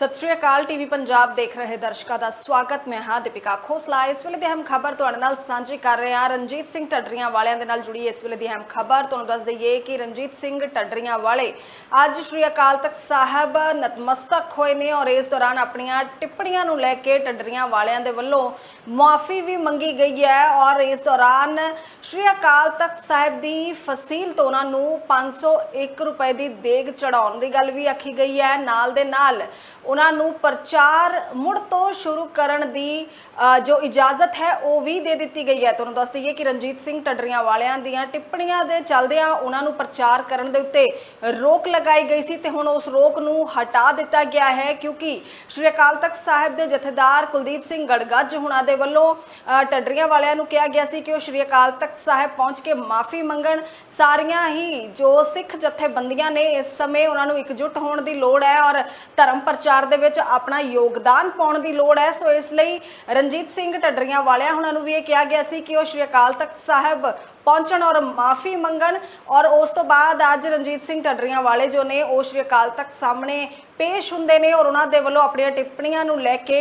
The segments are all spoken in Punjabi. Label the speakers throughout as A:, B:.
A: ਸਤਿ ਸ਼੍ਰੀ ਅਕਾਲ ਟੀਵੀ ਪੰਜਾਬ ਦੇਖ ਰਹੇ ਦਰਸ਼ਕਾਂ ਦਾ ਸਵਾਗਤ। ਮੈਂ ਹਾਂ ਦੀਪਿਕਾ ਖੋਸਲਾ। ਇਸ ਵੇਲੇ ਦੀ ਅਹਿਮ ਖਬਰ ਤੁਹਾਡੇ ਨਾਲ ਸਾਂਝੀ ਕਰ ਰਹੇ ਹਾਂ। ਰਣਜੀਤ ਸਿੰਘ ਟੱਡਰੀਆਂ ਵਾਲਿਆਂ ਦੇ ਨਾਲ ਜੁੜੀ ਇਸ ਵੇਲੇ ਦੀ ਅਹਿਮ ਖਬਰ। ਤੁਹਾਨੂੰ ਦੱਸ ਦਈਏ ਕਿ ਰਣਜੀਤ ਸਿੰਘ ਟੱਡਰੀਆਂ ਵਾਲੇ ਅੱਜ ਸ਼੍ਰੀ ਅਕਾਲ ਤਖਤ ਸਾਹਿਬ ਨਤਮਸਤਕ ਹੋਏ ਨੇ ਔਰ ਇਸ ਦੌਰਾਨ ਆਪਣੀਆਂ ਟਿੱਪਣੀਆਂ ਨੂੰ ਲੈ ਕੇ ਟੱਡਰੀਆਂ ਵਾਲਿਆਂ ਦੇ ਵੱਲੋਂ ਮੁਆਫੀ ਵੀ ਮੰਗੀ ਗਈ ਹੈ ਔਰ ਇਸ ਦੌਰਾਨ ਸ਼੍ਰੀ ਅਕਾਲ ਤਖਤ ਸਾਹਿਬ ਦੀ ਫਸੀਲ ਤੋਂ ਉਹਨਾਂ ਨੂੰ 501 ਰੁਪਏ ਦੀ ਦੇਗ ਚੜਾਉਣ ਦੀ ਗੱਲ ਵੀ ਆਖੀ ਗਈ ਹੈ। ਨਾਲ ਦੇ ਨਾਲ ਉਹਨਾਂ ਨੂੰ ਪ੍ਰਚਾਰ ਮੁੜ ਤੋਂ ਸ਼ੁਰੂ ਕਰਨ ਦੀ ਜੋ ਇਜਾਜ਼ਤ ਹੈ, ਉਹ ਵੀ ਦੇ ਦਿੱਤੀ ਗਈ ਹੈ। ਤੁਹਾਨੂੰ ਦੱਸ ਦਈਏ ਕਿ ਰਣਜੀਤ ਸਿੰਘ ਟੱਡਰੀਆਂ ਵਾਲਿਆਂ ਦੀਆਂ ਟਿੱਪਣੀਆਂ ਦੇ ਚੱਲਦਿਆਂ ਉਹਨਾਂ ਨੂੰ ਪ੍ਰਚਾਰ ਕਰਨ ਦੇ ਉੱਤੇ ਰੋਕ ਲਗਾਈ ਗਈ ਸੀ ਤੇ ਹੁਣ ਉਸ ਰੋਕ ਨੂੰ ਹਟਾ ਦਿੱਤਾ ਗਿਆ ਹੈ, ਕਿਉਂਕਿ ਸ਼੍ਰੀ ਅਕਾਲ ਤਖਤ ਸਾਹਿਬ ਦੇ ਜਥੇਦਾਰ ਕੁਲਦੀਪ ਸਿੰਘ ਗੜਗੱਜ ਹੁਣਾਂ ਦੇ ਵੱਲੋਂ ਟੱਡਰੀਆਂ ਵਾਲਿਆਂ ਨੂੰ ਕਿਹਾ ਗਿਆ ਸੀ ਕਿ ਉਹ ਸ਼੍ਰੀ ਅਕਾਲ ਤਖਤ ਸਾਹਿਬ ਪਹੁੰਚ ਕੇ ਮਾਫੀ ਮੰਗਣ। ਸਾਰੀਆਂ ਹੀ ਜੋ ਸਿੱਖ ਜਥੇਬੰਦੀਆਂ ਨੇ, ਇਸ ਸਮੇਂ ਉਹਨਾਂ ਨੂੰ ਇਕਜੁੱਟ ਹੋਣ ਦੀ ਲੋੜ ਹੈ ਔਰ ਧਰਮ ਪ੍ਰਚਾਰ ਦੇ ਵਿੱਚ ਆਪਣਾ ਯੋਗਦਾਨ ਪਾਉਣ ਦੀ ਲੋੜ ਹੈ। ਸੋ ਇਸ ਲਈ ਰਣਜੀਤ ਸਿੰਘ ਢੱਡਰੀਆਂ ਵਾਲਿਆਂ ਉਹਨਾਂ ਨੂੰ ਵੀ ਇਹ ਕਿਹਾ ਗਿਆ ਸੀ ਕਿ ਉਹ ਸ਼੍ਰੀ ਅਕਾਲ ਤਖਤ ਸਾਹਿਬ ਪਹੁੰਚਣ ਔਰ ਮਾਫੀ ਮੰਗਣ। ਔਰ ਉਸ ਤੋਂ ਬਾਅਦ ਅੱਜ ਰਣਜੀਤ ਸਿੰਘ ਢੱਡਰੀਆਂ ਵਾਲੇ ਜੋ ਨੇ, ਉਹ ਸ਼੍ਰੀ ਅਕਾਲ ਤਖਤ ਸਾਹਮਣੇ ਪੇਸ਼ ਹੁੰਦੇ ਨੇ ਔਰ ਉਹਨਾਂ ਦੇ ਵੱਲੋਂ ਆਪਣੀਆਂ ਟਿੱਪਣੀਆਂ ਨੂੰ ਲੈ ਕੇ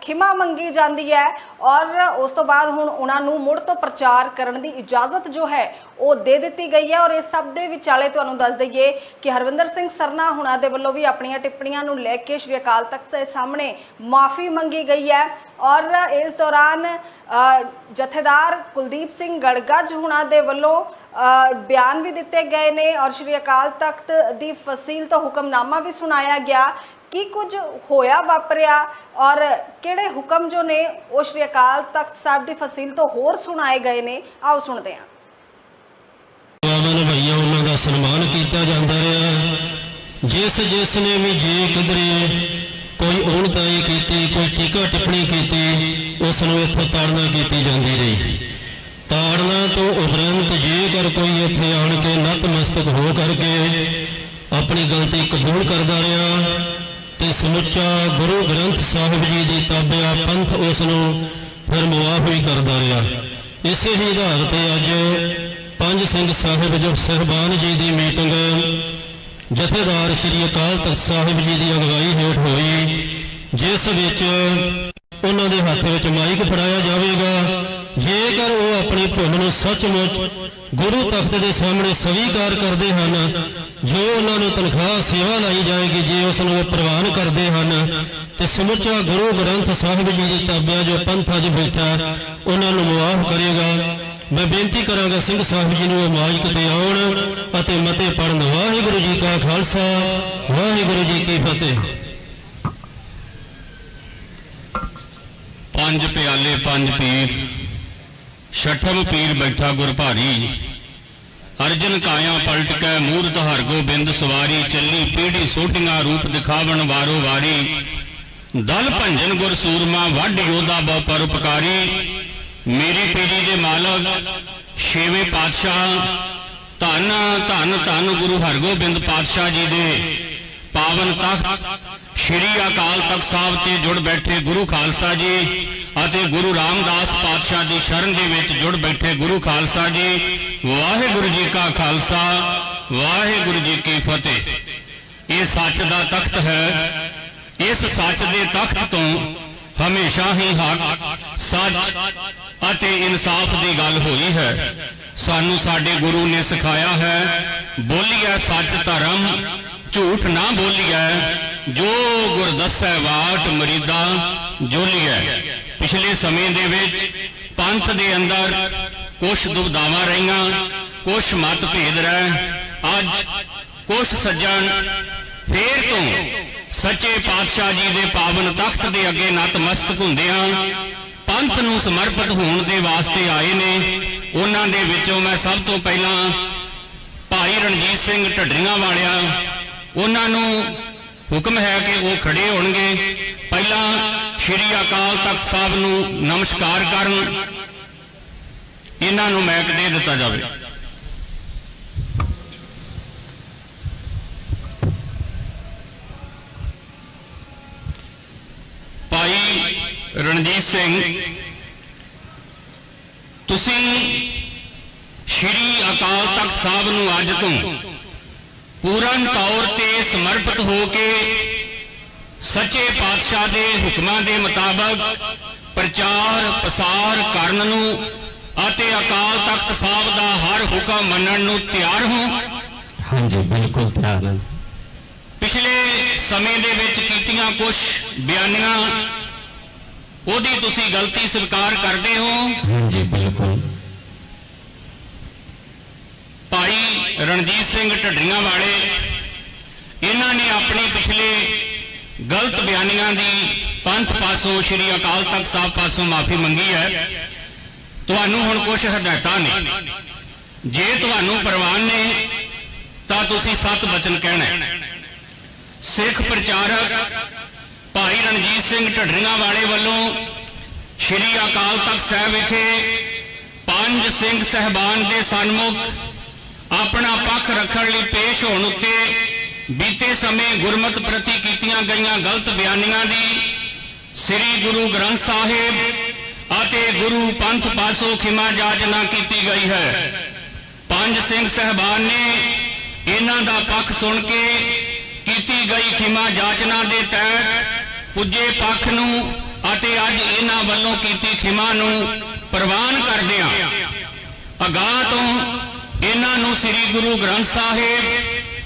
A: ਖਿਮਾ ਮੰਗੀ ਜਾਂਦੀ ਹੈ ਔਰ ਉਸ ਤੋਂ ਬਾਅਦ ਹੁਣ ਉਹਨਾਂ ਨੂੰ ਮੁੜ ਤੋਂ ਪ੍ਰਚਾਰ ਕਰਨ ਦੀ ਇਜਾਜ਼ਤ ਜੋ ਹੈ, ਉਹ ਦੇ ਦਿੱਤੀ ਗਈ ਹੈ ਔਰ ਇਸ ਸਭ ਦੇ ਵਿਚਾਲੇ ਤੁਹਾਨੂੰ ਦੱਸ ਦਈਏ ਕਿ ਹਰਵਿੰਦਰ ਸਿੰਘ ਸਰਨਾ ਹੁਣਾਂ ਦੇ ਵੱਲੋਂ ਵੀ ਆਪਣੀਆਂ ਟਿੱਪਣੀਆਂ ਨੂੰ ਲੈ ਕੇ ਸ਼੍ਰੀ ਅਕਾਲ ਤਖਤ ਦੇ ਸਾਹਮਣੇ ਮਾਫੀ ਮੰਗੀ ਗਈ ਹੈ ਔਰ ਇਸ ਦੌਰਾਨ ਜਥੇਦਾਰ ਕੁਲਦੀਪ ਸਿੰਘ ਗੜਗੱਜ ਹੁਣਾਂ ਦੇ ਵੱਲੋਂ ਬਿਆਨ ਵੀ ਦਿੱਤੇ ਗਏ ਨੇ ਔਰ ਸ਼੍ਰੀ ਅਕਾਲ ਤਖਤ ਦੀ ਫਸੀਲ ਤੋਂ ਹੁਕਮਨਾਮਾ ਵੀ ਸੁਣਾਇਆ ਗਿਆ। ਕੀ ਕੁਝ ਹੋਇਆ, ਵਾਪਰਿਆ ਔਰ ਕਿਹੜੇ ਹੁਕਮ ਜੋ ਨੇ, ਉਹ ਸ਼੍ਰੀ ਅਕਾਲ ਤਖਤ ਸਾਹਿਬ ਦੀ ਫਸੀਲ ਤੋਂ ਹੋਰ ਸੁਣਾਏ ਗਏ ਨੇ। ਆਓ ਸੁਣਦੇ ਹਾਂ।
B: ਬਾਬਾ ਭਈਆ, ਉਹਨਾਂ ਦਾ ਸਨਮਾਨ ਕੀਤਾ ਜਾਂਦਾ ਰਿਹਾ। ਜਿਸ ਜਿਸ ਨੇ ਵੀ ਜੇ ਕਿਧਰੇ, ਕੋਈ ਉਣਤਾਈ ਕੀਤੀ, ਕੋਈ ਟੀਕਾ ਟਿੱਪਣੀ ਕੀਤੀ, ਉਸ ਨੂੰ ਇੱਥੋਂ ਤਾੜਨਾ ਕੀਤੀ ਜਾਂਦੀ ਰਹੀ। ਤਾੜਨਾ ਤੋਂ ਉਪਰੰਤ ਜੇਕਰ ਕੋਈ ਇੱਥੇ ਆਣ ਕੇ ਨਤਮਸਤਕ ਹੋ ਕਰਕੇ ਆਪਣੀ ਗਲਤੀ ਕਬੂਲ ਕਰਦਾ ਰਿਹਾ, ਤੇ ਸਮੁੱਚਾ ਗੁਰੂ ਗ੍ਰੰਥ ਸਾਹਿਬ ਜੀ ਦੀ ਤਾਬਿਆ ਪੰਥ ਉਸ ਨੂੰ ਫਿਰ ਮੁਆਫ ਵੀ ਕਰਦਾ ਰਿਹਾ। ਇਸੇ ਹੀ ਆਧਾਰ ਤੇ ਅੱਜ ਪੰਜ ਸਿੰਘ ਸਾਹਿਬ ਜੋ ਸਹਿਬਾਨ ਜੀ ਦੀ ਮੀਟਿੰਗ ਜਥੇਦਾਰ ਸ੍ਰੀ ਅਕਾਲ ਤਖਤ ਸਾਹਿਬ ਜੀ ਦੀ ਅਗਵਾਈ ਹੇਠ ਹੋਈ, ਜਿਸ ਵਿੱਚ ਉਹਨਾਂ ਦੇ ਹੱਥ ਵਿੱਚ ਮਾਈਕ ਫੜਾਇਆ ਜਾਵੇਗਾ। ਜੇਕਰ ਉਹ ਆਪਣੀ ਭੁੱਲ ਨੂੰ ਸੱਚਮੁੱਚ ਗੁਰੂ ਤਖਤ ਦੇ ਸਾਹਮਣੇ ਸਵੀਕਾਰ ਕਰਦੇ ਹਨ, ਜੋ ਉਹਨਾਂ ਨੂੰ ਤਨਖਾਹ ਸੇਵਾ ਲਾਈ ਜਾਏਗੀ, ਜੇ ਉਸ ਨੂੰ ਪ੍ਰਵਾਨ ਕਰਦੇ ਹਨ, ਤੇ ਸਮੁੱਚਾ ਗੁਰੂ ਗ੍ਰੰਥ ਸਾਹਿਬ ਜੀ ਦੀ ਤਾਬਿਆ ਜੋ ਪੰਥ ਅੱਜ ਬੈਠਾ, ਉਹਨਾਂ ਨੂੰ ਮੁਆਫ ਕਰੇਗਾ। ਮੈਂ ਬੇਨਤੀ ਕਰਾਂਗਾ ਸਿੰਘ ਸਾਹਿਬ ਜੀ ਨੂੰ ਉਹ ਮਾਈਕ ਤੇ ਆਉਣ ਅਤੇ ਮਤੇ ਪੜਨ ਵਾਹਿਗੁਰੂ ਜੀ ਕਾ ਖਾਲਸਾ, ਵਾਹਿਗੁਰੂ ਜੀ ਕੀ ਫਤਿਹ।
C: ਪੰਜ ਪਿਆਲੇ, ਪੰਜ ਪੀਰ। ਛਠਮ ਪੀਰ ਬੈਠਾ ਗੁਰ ਭਾਰੀ। ਅਰਜਨ ਕਾਇਆ ਪਲਟ ਕੇ ਮੂਰਤ ਹਰ ਗੋਬਿੰਦ ਸਵਾਰੀ, ਚੱਲੀ ਪੀੜੀ ਸੋਟੀਆਂ ਰੂਪ ਦਿਖਾਵਣ ਵਾਰੋ ਵਾਰੀ। ਦਲ ਭੰਜਨ ਗੁਰ ਸੂਰਮਾ ਵੱਡ ਯੋਧਾ ਬਹੁ ਪਰਉਪਕਾਰੀ ਮੇਰੀ ਪੀੜੀ ਦੇ ਮਾਲਕ, ਛੇਵੇਂ ਪਾਤਸ਼ਾਹ। ਧੰਨ ਧੰਨ ਧੰਨ ਗੁਰੂ ਹਰਗੋਬਿੰਦ ਪਾਤਸ਼ਾਹ ਜੀ ਦੇ। ਪਾਵਨ ਤਖਤ, ਸ਼੍ਰੀ ਅਕਾਲ ਤਖਤ ਸਾਹਿਬ ਤੇ ਜੁੜ ਬੈਠੇ ਗੁਰੂ ਖਾਲਸਾ ਜੀ। ਅਤੇ ਗੁਰੂ ਰਾਮਦਾਸ ਪਾਤਸ਼ਾਹ ਦੀ ਸ਼ਰਨ ਦੇ ਵਿੱਚ ਜੁੜ ਬੈਠੇ ਗੁਰੂ ਖਾਲਸਾ ਜੀ, ਵਾਹਿਗੁਰੂ ਜੀ ਕਾ ਖਾਲਸਾ, ਵਾਹਿਗੁਰੂ ਜੀ ਕੀ ਫਤਿਹ। ਇਹ ਸੱਚ ਦਾ ਤਖਤ ਹੈ। ਇਸ ਸੱਚ ਦੇ ਤਖਤ ਤੋਂ ਹਮੇਸ਼ਾ ਹੀ ਹੱਕ, ਸੱਚ ਅਤੇ ਇਨਸਾਫ ਦੀ ਗੱਲ ਹੋਈ ਹੈ। ਸਾਨੂੰ ਸਾਡੇ ਗੁਰੂ ਨੇ ਸਿਖਾਇਆ ਹੈ, ਬੋਲੀਐ ਸੱਚ ਧਰਮ, ਝੂਠ ਨਾ ਬੋਲੀਐ, ਜੋ ਗੁਰ ਦੱਸੈ ਵਾਟ ਮਰੀਦਾ, ਜੋਲੀਐ। ਪਿਛਲੇ ਸਮੇਂ ਦੇ ਵਿੱਚ ਪੰਥ ਦੇ ਅੰਦਰ ਕੁਝ ਦੁਬਦਾਵਾਂ ਰਹੀਆਂ ਕੁਝ ਮਤਭੇਦ ਅੱਜ ਕੁਝ ਸੱਜਣ ਫੇਰ ਤੋਂ ਸੱਚੇ ਪਾਤਸ਼ਾਹ ਜੀ ਦੇ ਪਾਵਨ ਤਖਤ ਦੇ ਅੱਗੇ ਨਤਮਸਤਕ ਹੁੰਦੇ ਹੁੰਦਿਆਂ ਪੰਥ ਨੂੰ ਸਮਰਪਿਤ ਹੋਣ ਦੇ ਵਾਸਤੇ ਆਏ ਨੇ। ਉਹਨਾਂ ਦੇ ਵਿੱਚੋਂ ਮੈਂ ਸਭ ਤੋਂ ਪਹਿਲਾਂ ਭਾਈ ਰਣਜੀਤ ਸਿੰਘ ਢੱਡਰੀਆਂ ਵਾਲਿਆਂ, ਉਹਨਾਂ ਨੂੰ ਹੁਕਮ ਹੈ ਕਿ ਉਹ ਖੜੇ ਹੋਣਗੇ। ਪਹਿਲਾਂ ਸ਼੍ਰੀ ਅਕਾਲ ਤਖਤ ਸਾਹਿਬ ਨੂੰ ਨਮਸਕਾਰ ਕਰਨ। ਇਹਨਾਂ ਨੂੰ ਮੈਕ ਦੇ ਦਿੱਤਾ ਜਾਵੇ। ਭਾਈ ਰਣਜੀਤ ਸਿੰਘ, ਤੁਸੀਂ ਸ਼੍ਰੀ ਅਕਾਲ ਤਖਤ ਸਾਹਿਬ ਨੂੰ ਅੱਜ ਤੋਂ ਪੂਰਨ ਤੌਰ ਤੇ ਸਮਰਪਿਤ ਹੋ ਕੇ ਸੱਚੇ ਪਾਤਸ਼ਾਹ ਦੇ ਹੁਕਮਾਂ ਦੇ ਮੁਤਾਬਕ ਪ੍ਰਚਾਰ ਪ੍ਰਸਾਰ ਕਰਨ ਨੂੰ ਅਤੇ ਅਕਾਲ ਤਖਤ ਸਾਹਿਬ ਦਾ ਹਰ ਹੁਕਮ ਮੰਨਣ ਨੂੰ ਤਿਆਰ ਹੋ।
B: ਹਾਂਜੀ ਬਿਲਕੁਲ ਤਿਆਰ ਹਾਂ।
C: ਪਿਛਲੇ ਸਮੇਂ ਦੇ ਵਿੱਚ ਕੀਤੀਆਂ ਕੁਝ ਬਿਆਨੀਆਂ ਉਹਦੀ ਤੁਸੀਂ ਗਲਤੀ ਸਵੀਕਾਰ ਕਰਦੇ ਹੋ।
B: ਹਾਂਜੀ ਬਿਲਕੁਲ।
C: ਭਾਈ ਰਣਜੀਤ ਸਿੰਘ ਢੱਡਰੀਆਂ ਵਾਲੇ ਇਹਨਾਂ ਨੇ ਆਪਣੀ ਪਿਛਲੇ ਗਲਤ ਬਿਆਨੀਆਂ ਦੀ ਪੰਥ ਪਾਸੋਂ ਸ੍ਰੀ ਅਕਾਲ ਤਖਤ ਸਾਹਿਬ ਪਾਸੋਂ ਮਾਫੀ ਮੰਗੀ ਹੈ। ਤੁਹਾਨੂੰ ਹੁਣ ਕੁਝ ਹਦਾਇਤਾਂ ਨੇ। ਜੇ ਤੁਹਾਨੂੰ ਪ੍ਰਵਾਨ ਨੇ, ਤਾਂ ਤੁਸੀਂ ਸਤ ਬਚਨ ਕਹਿਣਾ ਸਿੱਖ ਪ੍ਰਚਾਰਕ ਭਾਈ ਰਣਜੀਤ ਸਿੰਘ ਢੱਡਰੀਆਂ ਵਾਲੇ ਵੱਲੋਂ ਸ੍ਰੀ ਅਕਾਲ ਤਖਤ ਸਾਹਿਬ ਵਿਖੇ ਪੰਜ ਸਿੰਘ ਸਹਿਬਾਨ ਦੇ ਸਨਮੁਖ ਆਪਣਾ ਪੱਖ ਰੱਖਣ ਲਈ ਪੇਸ਼ ਹੋਣ ਉੱਤੇ ਬੀਤੇ ਸਮੇਂ ਗੁਰਮਤ ਪ੍ਰਤੀ ਕੀਤੀਆਂ ਗਈਆਂ ਗਲਤ ਬਿਆਨੀਆਂ ਦੀ ਸ੍ਰੀ ਗੁਰੂ ਗ੍ਰੰਥ ਸਾਹਿਬ ਅਤੇ ਗੁਰੂ ਪੰਥ ਪਾਸੋਂ ਖਿਮਾ ਜਾਚਨਾ ਕੀਤੀ ਗਈ ਹੈ। ਪੰਜ ਸਿੰਘ ਸਹਿਬਾਨ ਨੇ ਇਹਨਾਂ ਦਾ ਪੱਖ ਸੁਣ ਕੇ ਕੀਤੀ ਗਈ ਖਿਮਾ ਜਾਚਨਾ ਦੇ ਤਹਿਤ ਪੁੱਜੇ ਪੱਖ ਨੂੰ ਅਤੇ ਅੱਜ ਇਹਨਾਂ ਵੱਲੋਂ ਕੀਤੀ ਖਿਮਾ ਨੂੰ ਪ੍ਰਵਾਨ ਕਰਦਿਆਂ ਅਗਾਹ ਤੋਂ ਇਹਨਾਂ ਨੂੰ ਸ੍ਰੀ ਗੁਰੂ ਗ੍ਰੰਥ ਸਾਹਿਬ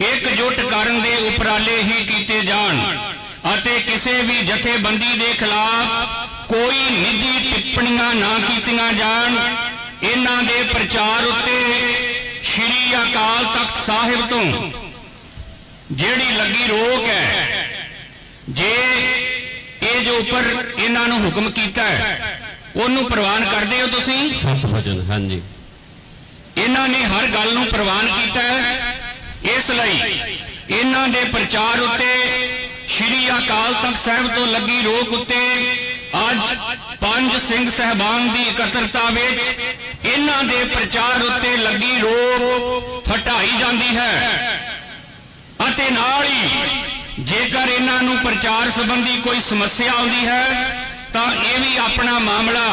C: ਇਕਜੁੱਟ ਕਰਨ ਦੇ ਉਪਰਾਲੇ ਹੀ ਕੀਤੇ ਜਾਣ ਅਤੇ ਕਿਸੇ ਵੀ ਜਥੇਬੰਦੀ ਦੇ ਖਿਲਾਫ ਕੋਈ ਨਿੱਜੀ ਟਿੱਪਣੀਆਂ ਨਾ ਕੀਤੀਆਂ ਜਾਣ। ਇਹਨਾਂ ਦੇ ਪ੍ਰਚਾਰ ਉੱਤੇ ਸ੍ਰੀ ਅਕਾਲ ਤਖਤ ਸਾਹਿਬ ਤੋਂ ਜਿਹੜੀ ਲੱਗੀ ਰੋਕ ਹੈ ਜੇ ਇਹ ਜੋ ਉੱਪਰ ਇਹਨਾਂ ਨੂੰ ਹੁਕਮ ਕੀਤਾ ਹੈ ਉਹਨੂੰ ਪ੍ਰਵਾਨ ਕਰਦੇ ਹੋ ਤੁਸੀਂ?
B: ਸਤ ਵਚਨ ਹਾਂਜੀ।
C: ਇਹਨਾਂ ਨੇ ਹਰ ਗੱਲ ਨੂੰ ਪ੍ਰਵਾਨ ਕੀਤਾ ਹੈ। ਇਸ ਲਈ ਇਹਨਾਂ ਦੇ ਪ੍ਰਚਾਰ ਉੱਤੇ ਸ੍ਰੀ ਅਕਾਲ ਤਖਤ ਸਾਹਿਬ ਤੋਂ ਲੱਗੀ ਰੋਕ ਉੱਤੇ ਅੱਜ ਪੰਜ ਸਿੰਘ ਸਹਿਬਾਨ ਦੀ ਇਕੱਤਰਤਾ ਵਿੱਚ ਇਹਨਾਂ ਦੇ ਪ੍ਰਚਾਰ ਉੱਤੇ ਲੱਗੀ ਰੋਕ ਹਟਾਈ ਜਾਂਦੀ ਹੈ। ਅਤੇ ਨਾਲ ਹੀ ਜੇਕਰ ਇਹਨਾਂ ਨੂੰ ਪ੍ਰਚਾਰ ਸੰਬੰਧੀ ਕੋਈ ਸਮੱਸਿਆ ਆਉਂਦੀ ਹੈ, ਤਾਂ ਇਹ ਵੀ ਆਪਣਾ ਮਾਮਲਾ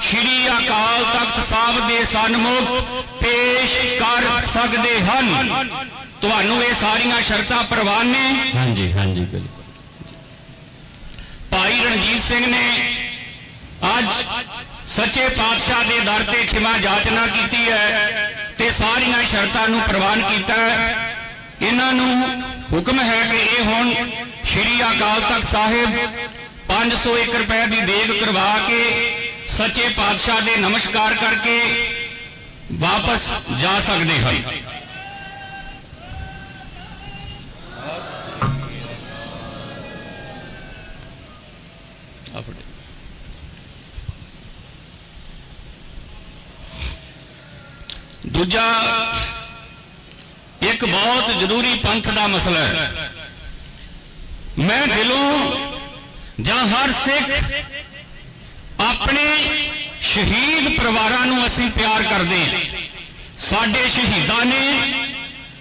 C: ਸ਼੍ਰੀ ਅਕਾਲ ਤਖਤ ਸਾਹਿਬ ਦੇ ਸਨਮੁਖ ਪੇਸ਼ ਕਰ ਸਕਦੇ ਹਨ। ਤੁਹਾਨੂੰ ਇਹ ਸਾਰੀਆਂ ਸ਼ਰਤਾਂ ਪ੍ਰਵਾਨ ਨੇ।
B: ਹਾਂਜੀ ਹਾਂਜੀ ਬਿਲਕੁਲ।
C: ਭਾਈ ਰਣਜੀਤ ਸਿੰਘ ਨੇ ਅੱਜ ਸੱਚੇ ਪਾਤਸ਼ਾਹ ਦੇ ਦਰ ਤੇ ਖਿਮਾ ਜਾਚਨਾ ਕੀਤੀ ਹੈ ਤੇ ਸਾਰੀਆਂ ਸ਼ਰਤਾਂ ਨੂੰ ਪ੍ਰਵਾਨ ਕੀਤਾ ਹੈ। ਇਹਨਾਂ ਨੂੰ ਹੁਕਮ ਹੈ ਕਿ ਇਹ ਹੁਣ ਸ਼੍ਰੀ ਅਕਾਲ ਤਖਤ ਸਾਹਿਬ 501 ਰੁਪਏ ਦੀ ਦੇਗ ਕਰਵਾ ਕੇ ਸੱਚੇ ਪਾਤਸ਼ਾਹ ਦੇ ਨਮਸਕਾਰ ਕਰਕੇ ਵਾਪਸ ਜਾ ਸਕਦੇ ਹਨ। ਦੂਜਾ, ਇੱਕ ਬਹੁਤ ਜ਼ਰੂਰੀ ਪੰਥ ਦਾ ਮਸਲਾ ਹੈ। ਮੈਂ ਦਿਲੋਂ ਜਾਂ ਹਰ ਸਿੱਖ ਆਪਣੇ ਸ਼ਹੀਦ ਪਰਿਵਾਰਾਂ ਨੂੰ ਅਸੀਂ ਪਿਆਰ ਕਰਦੇ ਹਾਂ। ਸਾਡੇ ਸ਼ਹੀਦਾਂ ਨੇ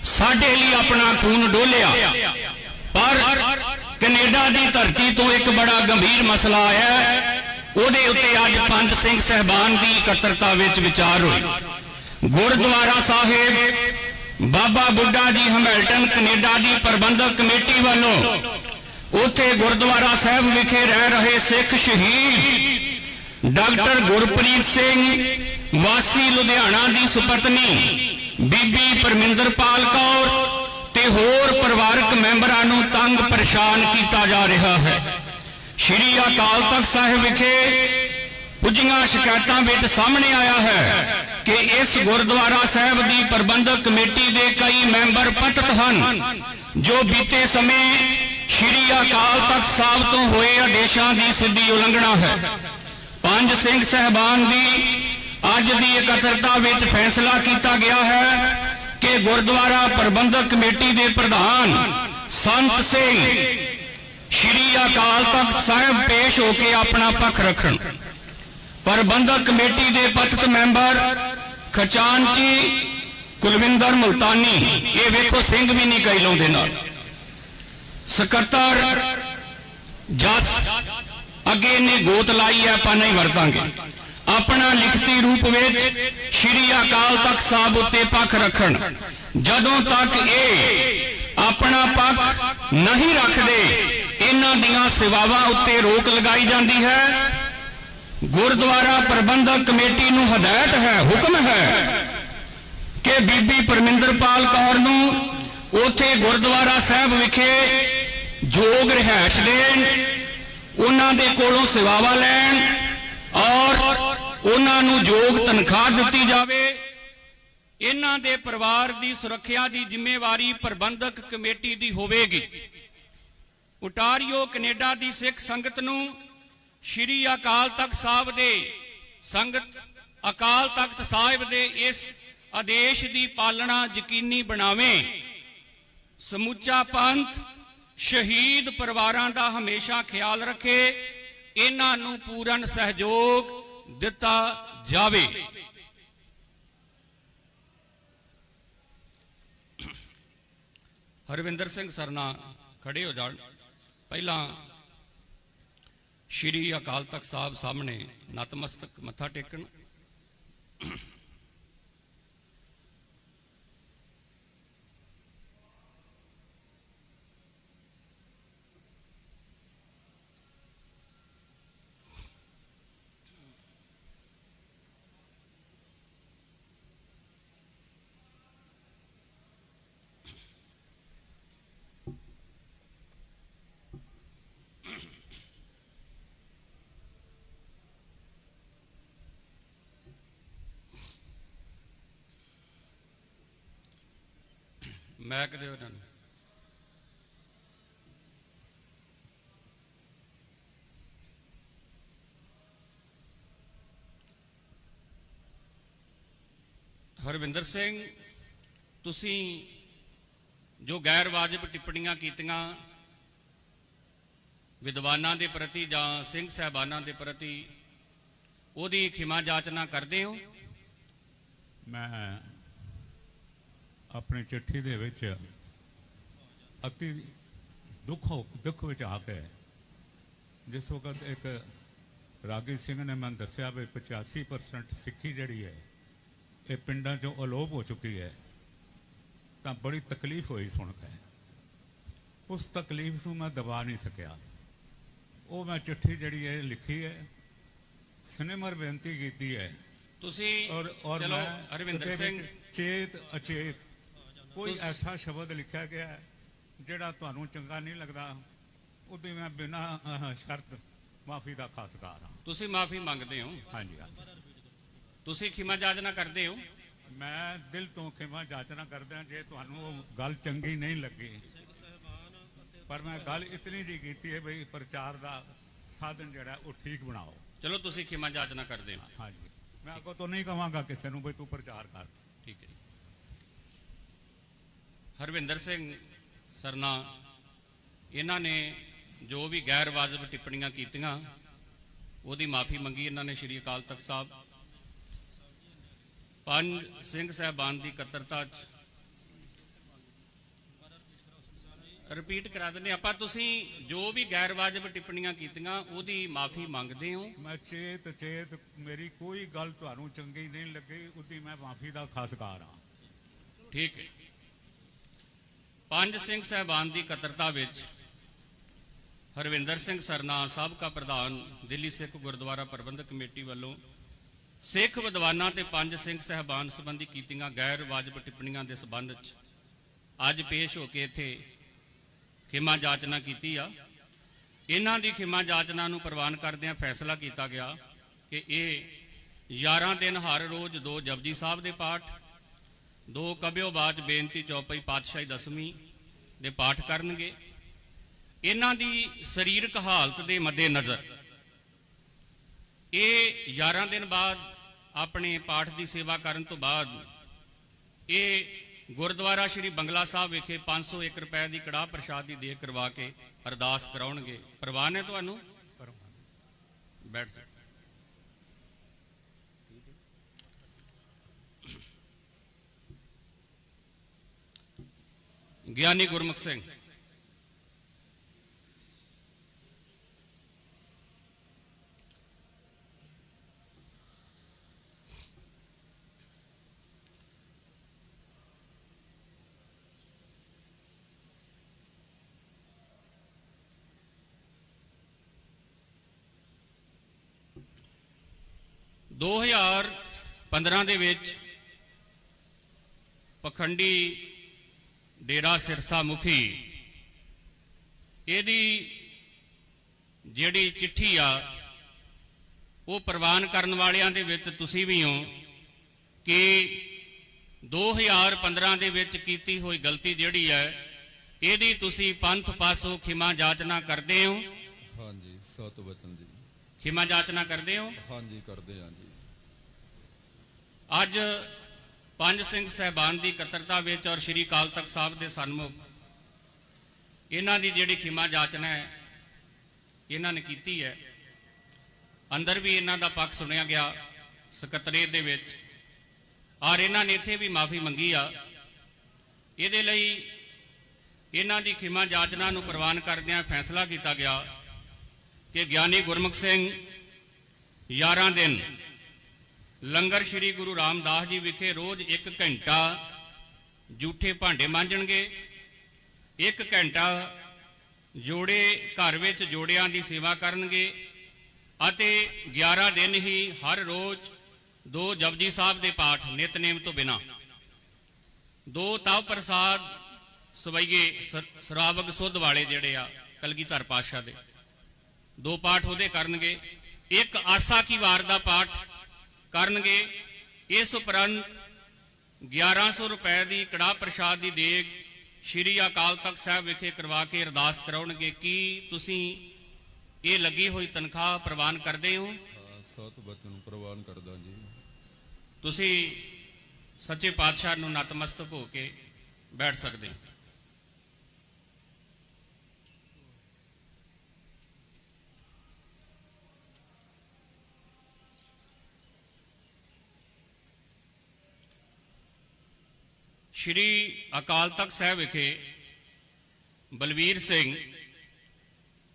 C: ਸਾਡੇ ਲਈ ਆਪਣਾ ਖੂਨ ਡੋਲਿਆ। ਪਰ ਕੈਨੇਡਾ ਦੀ ਧਰਤੀ ਤੋਂ ਇੱਕ ਬੜਾ ਗੰਭੀਰ ਮਸਲਾ ਆਇਆ। ਉਹਦੇ ਉੱਤੇ ਅੱਜ ਪੰਜ ਸਿੰਘ ਸਹਿਬਾਨ ਦੀ ਇਕੱਤਰਤਾ ਵਿੱਚ ਵਿਚਾਰ ਹੋਈ ਗੁਰਦੁਆਰਾ ਸਾਹਿਬ ਬਾਬਾ ਬੁੱਢਾ ਜੀ ਹਮਿਲਟਨ, ਕੈਨੇਡਾ ਦੀ ਪ੍ਰਬੰਧਕ ਕਮੇਟੀ ਵੱਲੋਂ ਉੱਥੇ ਗੁਰਦੁਆਰਾ ਸਾਹਿਬ ਵਿਖੇ ਰਹਿ ਰਹੇ ਸਿੱਖ ਸ਼ਹੀਦ ਡਾਕਟਰ ਗੁਰਪ੍ਰੀਤ ਸਿੰਘ, ਵਾਸੀ ਲੁਧਿਆਣਾ ਦੀ ਸੁਪਤਨੀ ਬੀਬੀ ਪਰਮਿੰਦਰਪਾਲ ਕੌਰ ਤੇ ਹੋਰ ਪਰਿਵਾਰਕ ਮੈਂਬਰਾਂ ਨੂੰ ਤੰਗ ਪਰੇਸ਼ਾਨ ਕੀਤਾ ਜਾ ਰਿਹਾ ਹੈ। ਸ਼੍ਰੀ ਅਕਾਲ ਤਖਤ ਸਾਹਿਬ ਵਿਖੇ ਪੁੱਜੀਆਂ ਸ਼ਿਕਾਇਤਾਂ ਵਿੱਚ ਸਾਹਮਣੇ ਆਇਆ ਹੈ ਕਿ ਇਸ ਗੁਰਦੁਆਰਾ ਸਾਹਿਬ ਦੀ ਪ੍ਰਬੰਧਕ ਕਮੇਟੀ ਦੇ ਕਈ ਮੈਂਬਰ ਪਤਿਤ ਹਨ, ਜੋ ਬੀਤੇ ਸਮੇਂ ਸ਼੍ਰੀ ਅਕਾਲ ਤਖਤ ਸਾਹਿਬ ਤੋਂ ਹੋਏ ਆਦੇਸ਼ਾਂ ਦੀ ਸਿੱਧੀ ਉਲੰਘਣਾ ਹੈ। ਪੰਜ ਸਿੰਘ ਸਹਿਬਾਨ ਦੀ ਅੱਜ ਦੀ ਇਕੱਤਰਤਾ ਵਿੱਚ ਫੈਸਲਾ ਕੀਤਾ ਗਿਆ ਹੈ ਕਿ ਗੁਰਦੁਆਰਾ ਪ੍ਰਬੰਧਕ ਕਮੇਟੀ ਦੇ ਪ੍ਰਧਾਨ ਸੰਤ ਸਿੰਘ ਸ਼੍ਰੀ ਅਕਾਲ ਤਖਤ ਸਾਹਿਬ ਪੇਸ਼ ਹੋ ਕੇ ਆਪਣਾ ਪੱਖ ਰੱਖਣ। ਪ੍ਰਬੰਧਕ ਕਮੇਟੀ ਦੇ ਪਤਿਤ ਮੈਂਬਰ ਖਜ਼ਾਨਚੀ ਕੁਲਵਿੰਦਰ ਮੁਲਤਾਨੀ, ਇਹ ਵੇਖੋ ਸਿੰਘ ਵੀ ਨਹੀਂ ਕਈ ਲਾਉਂਦੇ ਨਾਲ। ਸਕੱਤਰ ਜਸ, ਅੱਗੇ ਨੇ ਗੋਤ ਲਾਈ ਹੈ, ਆਪਾਂ ਨਹੀਂ ਵਰਤਾਂਗੇ। ਆਪਣਾ ਲਿਖਤੀ ਰੂਪ ਵਿੱਚ ਸ਼੍ਰੀ ਅਕਾਲ ਤਖਤ ਸਾਹਿਬ ਉੱਤੇ ਪੱਖ ਰੱਖਣ। ਜਦੋਂ ਤੱਕ ਇਹ ਆਪਣਾ ਪੱਖ ਨਹੀਂ ਰੱਖਦੇ, ਇਹਨਾਂ ਦੀਆਂ ਸੇਵਾਵਾਂ ਉੱਤੇ ਰੋਕ ਲਗਾਈ ਜਾਂਦੀ ਹੈ। ਗੁਰਦੁਆਰਾ ਪ੍ਰਬੰਧਕ ਕਮੇਟੀ ਨੂੰ ਹਦਾਇਤ ਹੈ, ਹੁਕਮ ਹੈ ਕਿ ਬੀਬੀ ਪਰਮਿੰਦਰਪਾਲ ਕੌਰ ਨੂੰ ਉਥੇ ਗੁਰਦੁਆਰਾ ਸਾਹਿਬ ਵਿਖੇ ਜੋਗ ਰਹਿائش ਦੇਣ, ਉਹਨਾਂ ਦੇ ਕੋਲੋਂ ਸੇਵਾਵਾਂ ਲੈਣ ਔਰ ਉਹਨਾਂ ਨੂੰ ਜੋਗ ਤਨਖਾਹ ਦਿੱਤੀ ਜਾਵੇ। ਇਹਨਾਂ ਦੇ ਪਰਿਵਾਰ ਦੀ ਸੁਰੱਖਿਆ ਦੀ ਜ਼ਿੰਮੇਵਾਰੀ ਪ੍ਰਬੰਧਕ ਕਮੇਟੀ ਦੀ ਹੋਵੇਗੀ। ਉਟਾਰੀਓ ਕੈਨੇਡਾ ਦੀ ਸਿੱਖ ਸੰਗਤ ਨੂੰ ਸ਼੍ਰੀ ਅਕਾਲ ਤਖਤ ਸਾਹਿਬ ਦੇ ਸੰਗਤ, ਅਕਾਲ ਤਖਤ ਸਾਹਿਬ ਦੇ ਇਸ ਆਦੇਸ਼ ਦੀ ਪਾਲਣਾ ਯਕੀਨੀ ਬਣਾਵੇ। ਸਮੁੱਚਾ ਪੰਥ ਸ਼ਹੀਦ ਪਰਿਵਾਰਾਂ ਦਾ ਹਮੇਸ਼ਾ ਖਿਆਲ ਰੱਖੇ, ਇਹਨਾਂ ਨੂੰ ਪੂਰਨ ਸਹਿਯੋਗ ਦਿੱਤਾ ਜਾਵੇ। ਹਰਵਿੰਦਰ ਸਿੰਘ ਸਰਨਾ ਖੜੇ ਹੋ ਜਾਣ। ਪਹਿਲਾਂ ਸ਼੍ਰੀ ਅਕਾਲ ਤਖਤ ਸਾਹਿਬ ਸਾਹਮਣੇ ਨਤਮਸਤਕ ਮੱਥਾ ਟੇਕਣ। ਮੈਕ ਦਿਓ ਇਹਨਾਂ ਨੂੰ ਹਰਵਿੰਦਰ ਸਿੰਘ, ਤੁਸੀਂ ਜੋ ਗੈਰ ਵਾਜਬ ਟਿੱਪਣੀਆਂ ਕੀਤੀਆਂ ਵਿਦਵਾਨਾਂ ਦੇ ਪ੍ਰਤੀ ਜਾਂ ਸਿੰਘ ਸਹਿਬਾਨਾਂ ਦੇ ਪ੍ਰਤੀ, ਉਹਦੀ ਖਿਮਾ ਜਾਚਨਾ ਕਰਦੇ ਹੋ?
D: ਮੈਂ ਆਪਣੀ ਚਿੱਠੀ ਦੇ ਵਿੱਚ ਅਤੀ ਦੁੱਖ ਦੁੱਖ ਵਿੱਚ ਆ ਕੇ ਜਿਸ ਵਕਤ ਇੱਕ ਰਾਗੀ ਸਿੰਘ ਨੇ ਮੈਨੂੰ ਦੱਸਿਆ ਵੀ 85% ਸਿੱਖੀ ਜਿਹੜੀ ਹੈ ਇਹ ਪਿੰਡਾਂ 'ਚੋਂ ਅਲੋਪ ਹੋ ਚੁੱਕੀ ਹੈ। ਤਾਂ ਬੜੀ ਤਕਲੀਫ ਹੋਈ ਸੁਣ ਕੇ। ਉਸ ਤਕਲੀਫ ਨੂੰ ਮੈਂ ਦਬਾ ਨਹੀਂ ਸਕਿਆ। ਉਹ ਮੈਂ ਚਿੱਠੀ ਜਿਹੜੀ ਹੈ ਲਿਖੀ ਹੈ। ਸਿਨੇਮਰ ਬੇਨਤੀ ਕੀਤੀ ਹੈ।
C: ਤੁਸੀਂ
D: ਔਰ ਔਰ
C: ਚਲੋ
D: ਮੈਂ
C: ਹਰਵਿੰਦਰ
D: ਉਹਦੇ
C: ਸਿੰਘ
D: ਚੇਤ ਅਚੇਤ ਕੋਈ ਐਸਾ ਸ਼ਬਦ ਲਿਖਿਆ ਗਿਆ ਜਿਹੜਾ ਤੁਹਾਨੂੰ ਚੰਗਾ ਨਹੀਂ ਲੱਗਦਾ ਉਹਦੀ ਮੈਂ ਬਿਨਾਂ ਸ਼ਰਤ ਮਾਫੀ ਦਾ ਖਾਸਕਾਰ ਹਾਂ।
C: ਤੁਸੀਂ ਮਾਫੀ ਮੰਗਦੇ ਹੋ?
D: ਹਾਂਜੀ
C: ਤੁਸੀਂ ਖਿਮਾ ਜਾਚਨਾ ਕਰਦੇ ਹੋ?
D: ਮੈਂ ਦਿਲ ਤੋਂ ਖਿਮਾ ਜਾਚਨਾ ਕਰਦਾ ਜੇ ਤੁਹਾਨੂੰ ਉਹ ਗੱਲ ਚੰਗੀ ਨਹੀਂ ਲੱਗੀ। ਪਰ ਮੈਂ ਗੱਲ ਇਤਨੀ ਜੀ ਕੀਤੀ ਹੈ ਬਈ ਪ੍ਰਚਾਰ ਦਾ ਸਾਧਨ ਜਿਹੜਾ ਉਹ ਠੀਕ ਬਣਾਓ।
C: ਚਲੋ ਤੁਸੀਂ ਖਿਮਾ ਜਾਚਨਾ ਕਰਦੇ ਹੋ।
D: ਹਾਂਜੀ। ਮੈਂ ਅੱਗੋਂ ਤੋਂ ਨਹੀਂ ਕਹਾਂਗਾ ਕਿਸੇ ਨੂੰ ਬਈ ਤੂੰ ਪ੍ਰਚਾਰ ਕਰ।
C: ਠੀਕ ਹੈ। ਹਰਵਿੰਦਰ ਸਿੰਘ ਸਰਨਾ ਇਹਨਾਂ ਨੇ ਜੋ ਵੀ ਗੈਰ ਵਾਜਬ ਟਿੱਪਣੀਆਂ ਕੀਤੀਆਂ ਉਹਦੀ ਮਾਫੀ ਮੰਗੀ ਇਹਨਾਂ ਨੇ ਸ਼੍ਰੀ ਅਕਾਲ ਤਖਤ ਸਾਹਿਬ। ਪੰਜ ਸਿੰਘ ਸਹਿਬਾਨ ਦੀ ਇਕੱਤਰਤਾ ਚ। ਰਿਪੀਟ ਕਰਾ ਦਿੰਦੇ ਆਪਾਂ ਤੁਸੀਂ ਜੋ ਵੀ ਗੈਰ ਵਾਜਬ ਟਿੱਪਣੀਆਂ ਕੀਤੀਆਂ ਉਹਦੀ ਮਾਫੀ ਮੰਗਦੇ ਹੋ।
D: ਮੈਂ ਚੇਤ ਚੇਤ ਮੇਰੀ ਕੋਈ ਗੱਲ ਤੁਹਾਨੂੰ ਚੰਗੀ ਨਹੀਂ ਲੱਗੀ ਉਹਦੀ ਮੈਂ ਮਾਫੀ ਦਾ ਖਾਸਕਾਰ ਹਾਂ।
C: ਠੀਕ ਹੈ। ਪੰਜ ਸਿੰਘ ਸਹਿਬਾਨ ਦੀ ਇਕੱਤਰਤਾ ਵਿੱਚ ਹਰਵਿੰਦਰ ਸਿੰਘ ਸਰਨਾ, ਸਾਬਕਾ ਪ੍ਰਧਾਨ ਦਿੱਲੀ ਸਿੱਖ ਗੁਰਦੁਆਰਾ ਪ੍ਰਬੰਧਕ ਕਮੇਟੀ ਵੱਲੋਂ ਸਿੱਖ ਵਿਦਵਾਨਾਂ ਤੇ ਪੰਜ ਸਿੰਘ ਸਹਿਬਾਨ ਸੰਬੰਧੀ ਕੀਤੀਆਂ ਗੈਰ ਵਾਜਬ ਟਿੱਪਣੀਆਂ ਦੇ ਸਬੰਧ 'ਚ ਅੱਜ ਪੇਸ਼ ਹੋ ਕੇ ਇੱਥੇ ਖਿਮਾ ਜਾਚਨਾ ਕੀਤੀ ਆ। ਇਹਨਾਂ ਦੀ ਖਿਮਾ ਜਾਚਨਾ ਨੂੰ ਪ੍ਰਵਾਨ ਕਰਦਿਆਂ ਫੈਸਲਾ ਕੀਤਾ ਗਿਆ ਕਿ ਇਹ 11 ਦਿਨ ਹਰ ਰੋਜ਼ ਦੋ ਜਪਜੀ ਸਾਹਿਬ ਦੇ ਪਾਠ ਦੋ ਕਬਿਓ ਬਾਚ ਬੇਨਤੀ ਚੌਪਈ ਪਾਤਸ਼ਾਹੀ ਦਸਵੀਂ ਦੇ ਪਾਠ ਕਰਨਗੇ। ਇਹਨਾਂ ਦੀ ਸਰੀਰਕ ਹਾਲਤ ਦੇ ਮੱਦੇਨਜ਼ਰ ਇਹ 11 ਦਿਨ ਬਾਅਦ ਆਪਣੇ ਪਾਠ ਦੀ ਸੇਵਾ ਕਰਨ ਤੋਂ ਬਾਅਦ ਇਹ ਗੁਰਦੁਆਰਾ ਸ਼੍ਰੀ ਬੰਗਲਾ ਸਾਹਿਬ ਵਿਖੇ 501 ਰੁਪਏ ਦੀ ਕੜਾਹ ਪ੍ਰਸ਼ਾਦ ਦੀ ਦੇਖ ਕਰਵਾ ਕੇ ਅਰਦਾਸ ਕਰਾਉਣਗੇ। ਪ੍ਰਵਾਨ ਹੈ ਤੁਹਾਨੂੰ? ਬੈਠ ਗਿਆਨੀ ਗੁਰਮੁਖ ਸਿੰਘ। ਦੋ ਹਜ਼ਾਰ 15 ਦੇ ਵਿੱਚ ਪਖੰਡੀ ਡੇਰਾ ਸਿਰਸਾ ਮੁਖੀ। ਇਹਦੀ ਜਿਹੜੀ ਚਿੱਠੀ ਆ ਉਹ ਪ੍ਰਵਾਨ ਕਰਨ ਵਾਲਿਆਂ ਦੇ ਵਿੱਚ ਤੁਸੀਂ ਵੀ ਹੋ ਕਿ 2015 ਦੇ ਵਿੱਚ ਕੀਤੀ ਹੋਈ ਗਲਤੀ ਜਿਹੜੀ ਹੈ ਇਹਦੀ ਤੁਸੀਂ ਪੰਥ ਪਾਸੋਂ ਖਿਮਾ ਜਾਚਨਾ ਕਰਦੇ ਹੋ?
E: ਹਾਂਜੀ ਸਤ ਵਚਨ ਜੀ।
C: ਖਿਮਾ ਜਾਚਨਾ ਕਰਦੇ ਹੋ?
E: ਹਾਂਜੀ ਕਰਦੇ ਹਾਂ ਜੀ।
C: ਅੱਜ ਪੰਜ ਸਿੰਘ ਸਹਿਬਾਨ ਦੀ ਇਕੱਤਰਤਾ ਵਿੱਚ ਔਰ ਸ਼੍ਰੀ ਅਕਾਲ ਤਖਤ ਸਾਹਿਬ ਦੇ ਸਨਮੁਖ ਇਹਨਾਂ ਦੀ ਜਿਹੜੀ ਖਿਮਾ ਜਾਚਨਾ ਹੈ, ਇਹਨਾਂ ਨੇ ਕੀਤੀ ਹੈ। ਅੰਦਰ ਵੀ ਇਹਨਾਂ ਦਾ ਪੱਖ ਸੁਣਿਆ ਗਿਆ ਸਕੱਤਰੇਤ ਦੇ ਵਿੱਚ ਔਰ ਇਹਨਾਂ ਨੇ ਇੱਥੇ ਵੀ ਮਾਫੀ ਮੰਗੀ ਆ। ਇਹਦੇ ਲਈ ਇਹਨਾਂ ਦੀ ਖਿਮਾ ਜਾਚਨਾ ਨੂੰ ਪ੍ਰਵਾਨ ਕਰਦਿਆਂ ਫੈਸਲਾ ਕੀਤਾ ਗਿਆ ਕਿ ਗਿਆਨੀ ਗੁਰਮੁਖ ਸਿੰਘ 11 ਦਿਨ ਲੰਗਰ ਸ੍ਰੀ ਗੁਰੂ ਰਾਮਦਾਸ ਜੀ ਵਿਖੇ ਰੋਜ਼ 1 ਘੰਟਾ ਜੂਠੇ ਭਾਂਡੇ ਮਾਂਜਣਗੇ। 1 ਘੰਟਾ ਜੋੜੇ ਘਰ ਵਿੱਚ ਜੋੜਿਆਂ ਦੀ ਸੇਵਾ ਕਰਨਗੇ ਅਤੇ 11 ਦਿਨ ਹੀ ਹਰ ਰੋਜ਼ ਦੋ ਜਪਜੀ ਸਾਹਿਬ ਦੇ ਪਾਠ ਨਿਤਨੇਮ ਤੋਂ ਬਿਨਾ। ਦੋ ਤਵ ਪ੍ਰਸਾਦ ਸਵਈਏ ਸ- ਸਰਾਵਗ ਸੁੱਧ ਵਾਲੇ ਜਿਹੜੇ ਆ ਕਲਗੀਧਰ ਪਾਤਸ਼ਾਹ ਦੇ। ਦੋ ਪਾਠ ਉਹਦੇ ਕਰਨਗੇ। ਇੱਕ ਆਸਾ ਕੀ ਵਾਰ ਦਾ ਪਾਠ ਕਰਨਗੇ ਇਸ ਉਪਰੰਤ 1100 ਰੁਪਏ ਦੀ ਕੜਾ ਪ੍ਰਸ਼ਾਦ ਦੀ ਦੇਗ ਸ਼੍ਰੀ ਅਕਾਲ ਤਖਤ ਸਾਹਿਬ ਵਿਖੇ ਕਰਵਾ ਕੇ ਅਰਦਾਸ ਕਰਾਉਣਗੇ। ਕੀ ਤੁਸੀਂ ਇਹ ਲੱਗੀ ਹੋਈ ਤਨਖਾਹ ਪ੍ਰਵਾਨ ਕਰਦੇ ਹੋ?
E: ਸਤ ਵਚਨ ਪ੍ਰਵਾਨ ਕਰਦਾ ਜੀ।
C: ਤੁਸੀਂ ਸੱਚੇ ਪਾਤਸ਼ਾਹ ਨੂੰ ਨਤਮਸਤਕ ਹੋ ਕੇ ਬੈਠ ਸਕਦੇ ਹੋ। ਸ਼੍ਰੀ ਅਕਾਲ ਤਖਤ ਸਾਹਿਬ ਵਿਖੇ ਬਲਵੀਰ ਸਿੰਘ,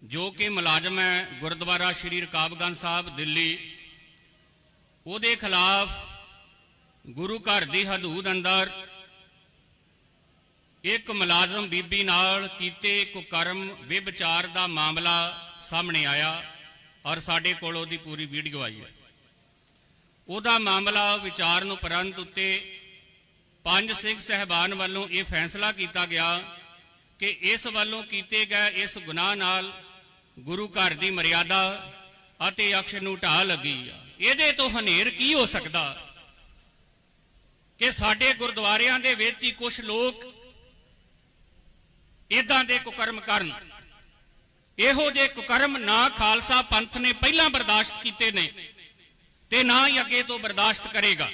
C: ਜੋ ਕਿ ਮੁਲਾਜ਼ਮ ਹੈ ਗੁਰਦੁਆਰਾ ਸ਼੍ਰੀ ਰਕਾਬਗੰਜ ਸਾਹਿਬ, ਦਿੱਲੀ, ਉਹਦੇ ਖਿਲਾਫ ਗੁਰੂ ਘਰ ਦੀ ਹਦੂਦ ਅੰਦਰ ਇੱਕ ਮੁਲਾਜ਼ਮ ਬੀਬੀ ਨਾਲ ਕੀਤੇ ਕੁਕਰਮ ਵਿਭਚਾਰ ਦਾ ਮਾਮਲਾ ਸਾਹਮਣੇ ਆਇਆ ਔਰ ਸਾਡੇ ਕੋਲ ਉਹਦੀ ਪੂਰੀ ਵੀਡੀਓ ਆਈ ਹੈ। ਉਹਦਾ ਮਾਮਲਾ ਵਿਚਾਰਨ ਉਪਰੰਤ ਉੱਤੇ ਪੰਜ ਸਿੰਘ ਸਹਿਬਾਨ ਵੱਲੋਂ ਇਹ ਫੈਸਲਾ ਕੀਤਾ ਗਿਆ ਕਿ ਇਸ ਵੱਲੋਂ ਕੀਤੇ ਗਏ ਇਸ ਗੁਨਾਹ ਨਾਲ ਗੁਰੂ ਘਰ ਦੀ ਮਰਿਆਦਾ ਅਤੇ ਅਕਸ਼ ਨੂੰ ਢਾਹ ਲੱਗੀ ਆ। ਇਹਦੇ ਤੋਂ ਹਨੇਰ ਕੀ ਹੋ ਸਕਦਾ? ਕਿ ਸਾਡੇ ਗੁਰਦੁਆਰਿਆਂ ਦੇ ਵਿੱਚ ਹੀ ਕੁਝ ਲੋਕ ਇਦਾਂ ਦੇ ਕੁਕਰਮ ਕਰਨ। ਇਹੋ ਜਿਹੇ ਕੁਕਰਮ ਨਾ ਖਾਲਸਾ ਪੰਥ ਨੇ ਪਹਿਲਾਂ ਬਰਦਾਸ਼ਤ ਕੀਤੇ ਨੇ ਤੇ ਨਾ ਹੀ ਅੱਗੇ ਤੋਂ ਬਰਦਾਸ਼ਤ ਕਰੇਗਾ।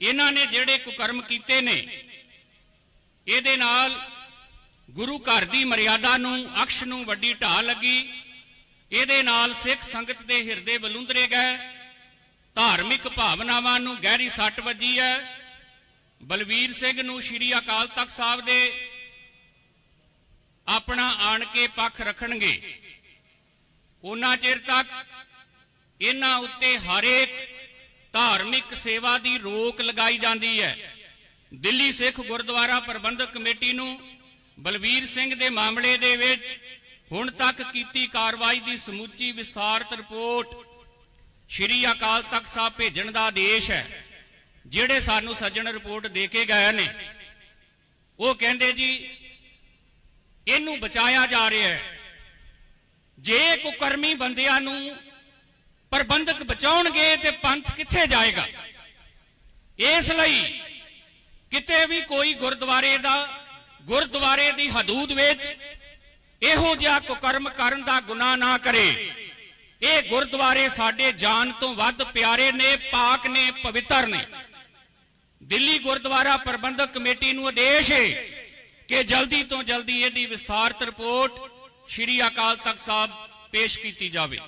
C: ਇਹਨਾਂ ਨੇ ਜਿਹੜੇ ਕੁਕਰਮ ਕੀਤੇ ਨੇ, ਇਹਦੇ ਨਾਲ ਗੁਰੂ ਘਰ ਦੀ ਮਰਿਆਦਾ ਨੂੰ, ਅਕਸ਼ ਨੂੰ ਵੱਡੀ ਢਾਹ ਲੱਗੀ। ਇਹਦੇ ਨਾਲ ਸਿੱਖ ਸੰਗਤ ਦੇ ਹਿਰਦੇ ਬਲੁੰਦਰੇ ਗਏ। ਧਾਰਮਿਕ ਭਾਵਨਾਵਾਂ ਨੂੰ ਗਹਿਰੀ ਸੱਟ ਵੱਜੀ ਹੈ। ਬਲਵੀਰ ਸਿੰਘ ਨੂੰ ਸ਼੍ਰੀ ਅਕਾਲ ਤਖਤ ਸਾਹਿਬ ਦੇ ਆਪਣਾ ਆਣ ਕੇ ਪੱਖ ਰੱਖਣਗੇ। ਉਹਨਾਂ ਚਿਰ ਤੱਕ ਇਹਨਾਂ ਉੱਤੇ ਹਰੇਕ ਧਾਰਮਿਕ ਸੇਵਾ ਦੀ ਰੋਕ ਲਗਾਈ ਜਾਂਦੀ ਹੈ। ਦਿੱਲੀ ਸਿੱਖ ਗੁਰਦੁਆਰਾ ਪ੍ਰਬੰਧਕ ਕਮੇਟੀ ਨੂੰ ਬਲਵੀਰ ਸਿੰਘ ਦੇ ਮਾਮਲੇ ਦੇ ਵਿੱਚ ਹੁਣ ਤੱਕ ਕੀਤੀ ਕਾਰਵਾਈ ਦੀ ਸਮੁੱਚੀ ਵਿਸਥਾਰਤ ਰਿਪੋਰਟ ਸ਼੍ਰੀ ਅਕਾਲ ਤਖਤ ਸਾਹਿਬ ਭੇਜਣ ਦਾ ਆਦੇਸ਼ ਹੈ, ਜਿਹੜੇ ਸਾਨੂੰ ਸੱਜਣ ਰਿਪੋਰਟ ਦੇ ਕੇ ਗਏ ਨੇ। ਉਹ ਕਹਿੰਦੇ ਜੀ, ਇਹਨੂੰ ਬਚਾਇਆ ਜਾ ਰਿਹਾ ਹੈ। ਜੇ ਕੁਕਰਮੀ ਬੰਦਿਆਂ ਨੂੰ ਪ੍ਰਬੰਧਕ ਬਚਾਉਣਗੇ ਤੇ ਪੰਥ ਕਿੱਥੇ ਜਾਏਗਾ? ਇਸ ਲਈ ਕਿਤੇ ਵੀ ਕੋਈ ਗੁਰਦੁਆਰੇ ਦਾ, ਗੁਰਦੁਆਰੇ ਦੀ ਹਦੂਦ ਵਿੱਚ ਇਹੋ ਜਿਹਾ ਕੁਕਰਮ ਕਰਨ ਦਾ ਗੁਨਾਹ ਨਾ ਕਰੇ। ਇਹ ਗੁਰਦੁਆਰੇ ਸਾਡੇ ਜਾਨ ਤੋਂ ਵੱਧ ਪਿਆਰੇ ਨੇ, ਪਾਕ ਨੇ, ਪਵਿੱਤਰ ਨੇ। ਦਿੱਲੀ ਗੁਰਦੁਆਰਾ ਪ੍ਰਬੰਧਕ ਕਮੇਟੀ ਨੂੰ ਆਦੇਸ਼ ਹੈ ਕਿ ਜਲਦੀ ਤੋਂ ਜਲਦੀ ਇਹਦੀ ਵਿਸਥਾਰਤ ਰਿਪੋਰਟ ਸ਼੍ਰੀ ਅਕਾਲ ਤਖਤ ਸਾਹਿਬ ਪੇਸ਼ ਕੀਤੀ ਜਾਵੇ।